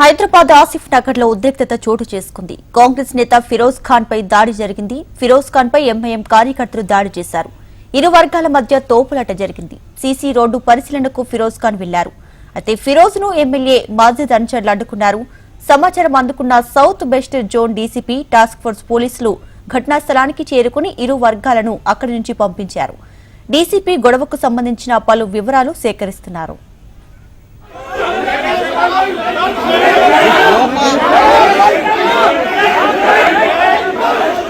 హైదరాబాద్ ఆసిఫ్ నగర్లో ఉద్రిక్తత చోటు చేసుకుంది. కాంగ్రెస్ నేత ఫిరోజ్ ఖాన్ పై దాడి జరిగింది. ఫిరోజ్ ఖాన్ పై ఎంఐఎం కార్యకర్తలు దాడి చేశారు. ఇరు వర్గాల మధ్య తోపులాట జరిగింది. సీసీ రోడ్డు పరిశీలనకు ఫిరోజ్ ఖాన్ వెళ్ళారు. అయితే ఫిరోజ్ను ఎమ్మెల్యే మాజిద్ అన్చర్లు అడ్డుకున్నారు. సమాచారం అందుకున్న south west zone DCP task force పోలీసులు ఘటనా స్థలానికి చేరుకుని ఇరు వర్గాలను అక్కడి నుంచి పంపించారు. డీసీపీ గొడవకు సంబంధించిన పలు వివరాలు సేకరిస్తున్నారు.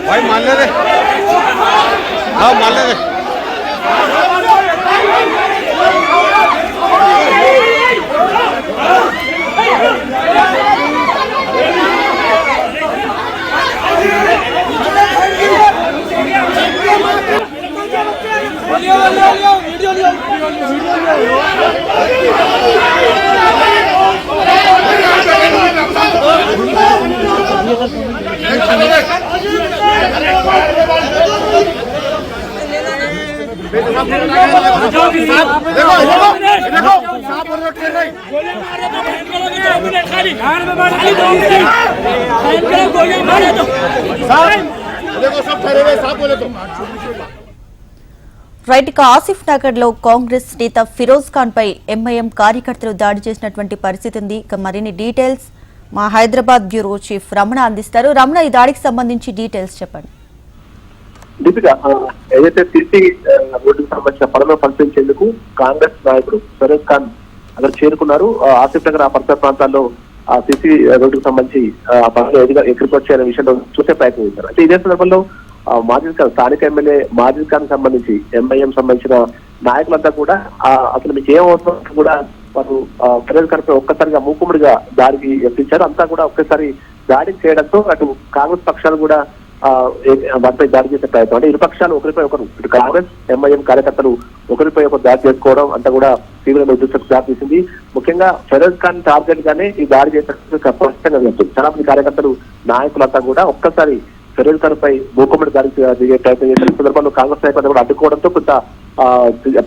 भाई मान ले रे हाँ मान ले रे देखो రైట్గా ఆసిఫ్ నగర్లో కాంగ్రెస్ నేత ఫిరోజ్ ఖాన్ పై ఎంఐఎం కార్యకర్తలు దాడి చేసినటువంటి పరిస్థితి ఉంది. ఇక మరిన్ని డీటెయిల్స్ మా హైదరాబాద్ బ్యూరో చీఫ్ రమణ అందిస్తారు. రమణ ఈ దాడికి సంబంధించి డీటెయిల్స్ చెప్పండి. ఏదైతే సిసి రోడ్డుకు సంబంధించిన పనులు పంపించేందుకు కాంగ్రెస్ నాయకుడు ఫిరోజ్ ఖాన్ అక్కడ చేరుకున్నారు. ఆసిఫ్ నగర్ ఆ పరిసర ప్రాంతాల్లో ఆ సిసి రోడ్డుకు సంబంధించి ఆ పనులు ఎదుగా ఎక్కడికి వచ్చాయనే విషయంలో చూసే ప్రయత్నం చేశారు. అయితే ఇదే సందర్భంలో మాజీ ఖాన్ స్థానిక ఎమ్మెల్యే మాజీ ఖాన్ సంబంధించి ఎంఐఎం సంబంధించిన నాయకులంతా కూడా అసలు మీకు ఏం అవసరం కూడా వారు ఫిరోజ్ ఖాన్ ఒక్కసారిగా మూకుముడిగా దాడికి ఎత్తించారు అంతా కూడా ఒక్కసారి దాడి చేయడంతో అటు కాంగ్రెస్ పక్షాలు కూడా ఆ, వారిపై దాడి చేసే ప్రయత్నం. అంటే ఇరు పక్షాలు ఒకరిపై ఒకరు ఇటు కాంగ్రెస్ ఎంఐఎం కార్యకర్తలు ఒకరిపై ఒకరు దాడి చేసుకోవడం అంతా కూడా తీవ్రంగా ఉద్రిక్తతకు దారితీసింది. ముఖ్యంగా ఫెరోజ్ ఖాన్ టార్గెట్ గానే ఈ దాడి చేసినట్టు స్పష్టంగా చెప్తుంది చాలా మంది కార్యకర్తలు నాయకులంతా కూడా ఒక్కసారి ఫెరోజ్ ఖాన్ పై భూకమ్మడి దాడి దిగే ప్రయత్నం చేసిన సందర్భంలో కాంగ్రెస్ నాయకులు కూడా అడ్డుకోవడంతో కొంత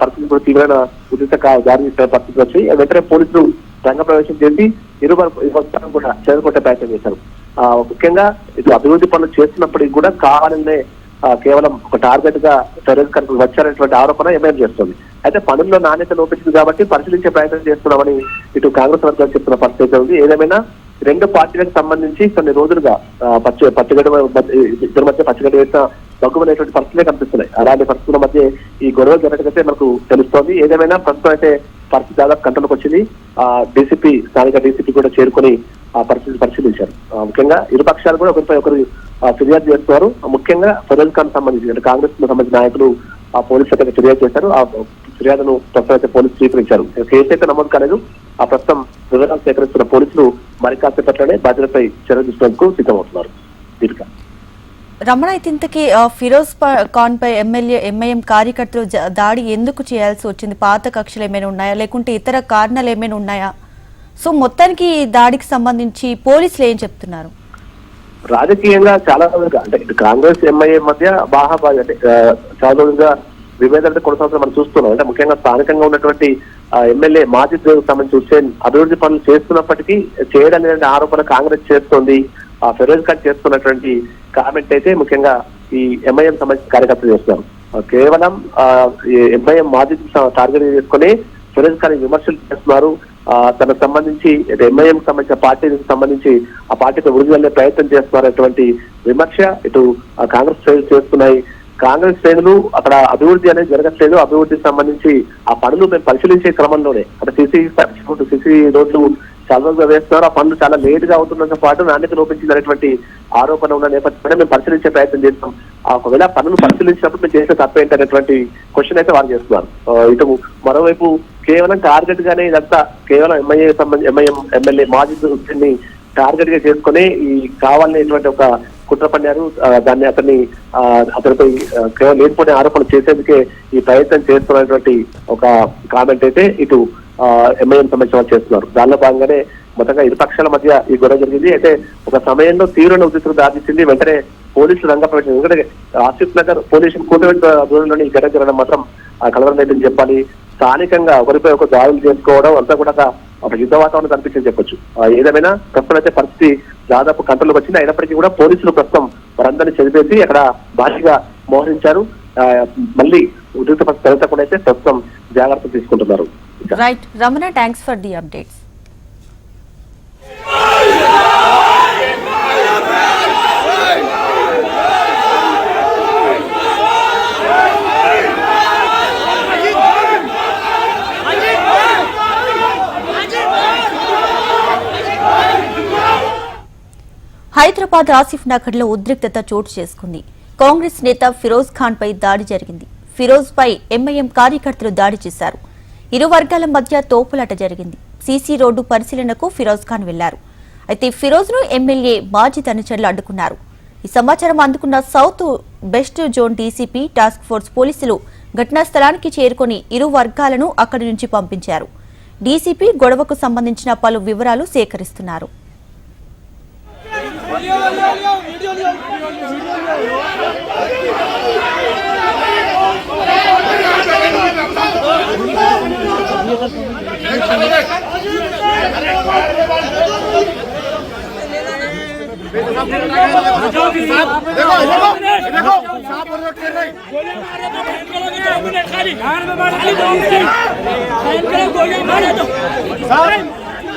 పరిస్థితి కూడా తీవ్రమైన ఉద్రిక్త దారి పరిస్థితి వచ్చి వెంటనే పోలీసులు రంగ ప్రవేశం చేసి ఇరు వర్గాలను కూడా చేరుకుంటే ప్రయత్నం చేశారు. ఆ, ముఖ్యంగా ఇది అభివృద్ధి పనులు చేస్తున్నప్పటికీ కూడా కావాలనే కేవలం ఒక టార్గెట్గా ఫెరోజ్ ఖాన్ వచ్చారనేటువంటి ఆరోపణ ఎంఐఎం చేస్తుంది. అయితే పనుల్లో నాణ్యత లోపించింది కాబట్టి పరిశీలించే ప్రయత్నం చేస్తున్నామని ఇటు కాంగ్రెస్ వర్గాలు చెప్తున్న పరిస్థితి ఉంది. ఏదేమైనా రెండు పార్టీలకు సంబంధించి కొన్ని రోజులుగా పచ్చ పచ్చి మధ్య- ఇద్దరి మధ్య వేసిన దగ్గుమనేటువంటి పరిస్థితులే కనిపిస్తున్నాయి. అలాంటి పరిస్థితుల మధ్య ఈ గొడవ జరగకపోతే మనకు తెలుస్తోంది. ఏదేమైనా ప్రస్తుతం అయితే పరిస్థితి దాదాపు కంట్రోల్కి వచ్చింది. ఆ డీసీపీ స్థానిక డీసీపీ కూడా చేరుకొని ఆ పరిస్థితి పరిశీలించారు. ముఖ్యంగా ఇరు పక్షాలు కూడా ఒకరిపై ఒకరు ఫిర్యాదు చేస్తున్నారు. ముఖ్యంగా ఫిరోజ్ ఖాన్ సంబంధించి అంటే కాంగ్రెస్ సంబంధించిన నాయకులు ఆ పోలీసులకు ఫిర్యాదు చేశారు. ఆ ఫిర్యాదును ప్రస్తుతం అయితే పోలీసులు స్వీకరించారు. కేసు అయితే నమోదు కాలేదు ఆ ప్రస్తుతం వివరాలు సేకరిస్తున్న పోలీసులు మరి కాసేపట్లోనే బాధ్యతపై చర్య తీసుకునేందుకు సిద్ధమవుతున్నారు. దీపిక. రమణ అయితే ఇంతకీ ఫిరోజ్ ఖాన్ పై ఎమ్మెల్యే ఎంఐఎం కార్యకర్తలు దాడి ఎందుకు చేయాల్సి వచ్చింది? పాత కక్షలు ఏమైనా ఉన్నాయా? లేకుంటే ఇతర కారణాలు ఏమైనా ఉన్నాయా? సో మొత్తానికి ఈ దాడికి సంబంధించి పోలీసులు ఏం చెప్తున్నారు? రాజకీయంగా చాలా అంటే కాంగ్రెస్ ఎంఐఏ మధ్య బాహాబాయి అంటే చాలా రోజులుగా విభేదాలు కొనసాగుతున్న మనం చూస్తున్నాం. అంటే ముఖ్యంగా స్థానికంగా ఉన్నటువంటి ఎమ్మెల్యే మాజీ సంబంధించి హుస్సేన్ అభివృద్ధి పనులు చేస్తున్నప్పటికీ చేయడం ఆరోపణ కాంగ్రెస్ చేస్తోంది. ఆ ఫిరోజ్ ఖాన్ చేస్తున్నటువంటి కామెంట్ అయితే ముఖ్యంగా ఈ ఎంఐఎం సంబంధించిన కార్యకర్తలు చేస్తున్నారు. కేవలం ఆ, ఈ ఎంఐఎం మాజీ టార్గెట్ చేసుకుని ఫిరోజ్ ఖాన్ విమర్శలు చేస్తున్నారు. ఆ, తనకు సంబంధించి ఎంఐఎం సంబంధించిన పార్టీకి సంబంధించి ఆ పార్టీతో వృద్ధి వెళ్ళే ప్రయత్నం చేస్తున్నటువంటి విమర్శ ఇటు కాంగ్రెస్ చేస్తున్నాయి. కాంగ్రెస్ శ్రేణులు అక్కడ అభివృద్ధి అనేది జరగట్లేదు. అభివృద్ధికి సంబంధించి ఆ పనులు మేము పరిశీలించే క్రమంలోనే. అక్కడ సిసి సిసి రోడ్లు చాలా రోజులుగా వేస్తున్నారు. ఆ పనులు చాలా లేట్గా అవుతున్నతో పాటు నాణ్యత లోపించింది ఆరోపణ ఉన్న నేపథ్యంలో మేము పరిశీలించే ప్రయత్నం చేస్తాం. ఒకవేళ పనులు పరిశీలించినప్పుడు మేము చేసే తప్ప ఏంటనేటువంటి క్వశ్చన్ అయితే వారు చేస్తున్నారు. ఇటు మరోవైపు కేవలం టార్గెట్ గానే ఇదంతా కేవలం ఎంఐఏ సంబంధించి ఎంఐఎం ఎమ్మెల్యే మాజీ ని టార్గెట్గా చేసుకుని ఈ కావాలనేటువంటి ఒక కుట్ర పన్నారు దాన్ని అతన్ని అతనిపై కేవలం లేనిపోయిన ఆరోపణలు చేసేందుకే ఈ ప్రయత్నం చేస్తున్నటువంటి ఒక కామెంట్ అయితే ఇటు ఎంఐఎం సంబంధించిన వాళ్ళు చేస్తున్నారు. దానిలో భాగంగానే మొత్తంగా ఇరు పక్షాల మధ్య ఈ గొడవ జరిగింది. అయితే ఒక సమయంలో తీవ్రమైన ఉద్రిక్తత దారితీసింది వెంటనే పోలీసులు రంగప్రవేశం ఎందుకంటే ఆసిఫ్ నగర్ పోలీసు కూటమి దూరంలోని ఈ ఘటన జరగడం మాత్రం కలవరం లేదని చెప్పాలి. స్థానికంగా ఒకరిపై ఒక దాడులు చేసుకోవడం అంతా కూడా ఒక- యుద్ధ వాతావరణం కనిపించింది చెప్పొచ్చు. ఆ, ఏదేమైనా ప్రస్తుతం అయితే పరిస్థితి దాదాపు కంట్రోల్కి వచ్చింది. అయినప్పటికీ కూడా పోలీసులు ప్రస్తుతం వారందరినీ చదివేసి అక్కడ భారీగా మోహరించారు. మళ్ళీ ఉద్రిక్త పరిస్థితి తలెత్తకుండా అయితే ప్రస్తుతం జాగ్రత్తలు తీసుకుంటున్నారు. Right Ramana thanks for the updates Hyderabad Asif నగర్లో ఉద్రిక్తత చోటు చేసుకుంది. కాంగ్రెస్ నేత ఫిరోజ్ ఖాన్ పై దాడి జరిగింది. ఫిరోజ్ పై ఎంఐఎం కార్యకర్తలు దాడి చేశారు. ఇరు వర్గాల మధ్య తోపులాట జరిగింది. సీసీ రోడ్డు పరిశీలనకు ఫిరోజ్ ఖాన్ వెళ్ళారు. అయితే ఫిరోజ్ను ఎమ్మెల్యే మాజీ అనుచరులు అడ్డుకున్నారు. ఈ సమాచారం అందుకున్న south west zone DCP task force పోలీసులు ఘటనా స్థలానికి చేరుకొని ఇరు వర్గాలను అక్కడి నుంచి పంపించారు. డీసీపీ గొడవకు సంబంధించిన పలు వివరాలు సేకరిస్తున్నారు.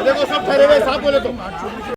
देखो सब ठहरे हुए साहब बोले तो